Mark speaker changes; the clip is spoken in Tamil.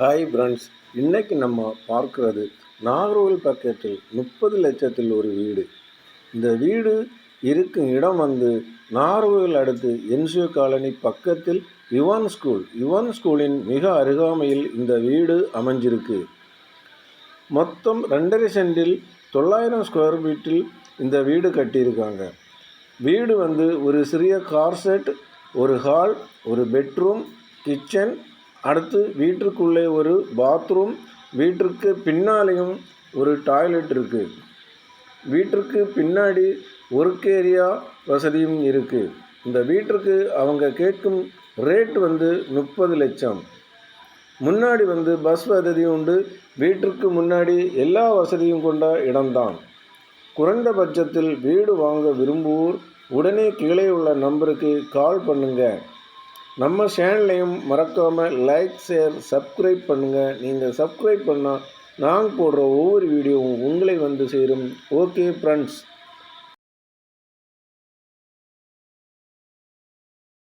Speaker 1: ஹாய் ஃப்ரெண்ட்ஸ் இன்னைக்கு நம்ம பார்க்கிறது நாகர்கோவில் பக்கத்தில் முப்பது லட்சத்தில் ஒரு வீடு. இந்த வீடு இருக்கும் இடம் வந்து நாகர்கோவில் அடுத்து என்சிஓ காலனி பக்கத்தில் யுவன் ஸ்கூல் யுவன் ஸ்கூலின் மிக அருகாமையில் இந்த வீடு அமைஞ்சிருக்கு. மொத்தம் ரெண்டரை சென்டில் தொள்ளாயிரம் ஸ்கொயர் ஃபீட்டில் இந்த வீடு கட்டியிருக்காங்க. வீடு வந்து ஒரு சிறிய கார் செட் ஒரு ஹால் ஒரு பெட்ரூம் கிச்சன் அடுத்து வீட்டிற்குள்ளே ஒரு பாத்ரூம் வீட்டிற்கு பின்னாலேயும் ஒரு டாய்லெட் இருக்குது வீட்டிற்கு பின்னாடி ஒர்க் ஏரியா வசதியும் இருக்குது இந்த வீட்டிற்கு அவங்க கேட்கும் ரேட் வந்து முப்பது லட்சம். முன்னாடி வந்து பஸ் வசதி உண்டு வீட்டிற்கு முன்னாடி எல்லா வசதியும் கொண்ட இடம்தான். குறைந்த பட்சத்தில் வீடு வாங்க விரும்புவோர் உடனே கீழே உள்ள நம்பருக்கு கால் பண்ணுங்கள் நம்ம சேனலையும் மறக்காமல் லைக் ஷேர் சப்ஸ்கிரைப் பண்ணுங்கள் நீங்கள் சப்ஸ்கிரைப் பண்ணால் நாங்கள் போடுற ஒவ்வொரு வீடியோவும் உங்களை வந்து சேரும். Okay friends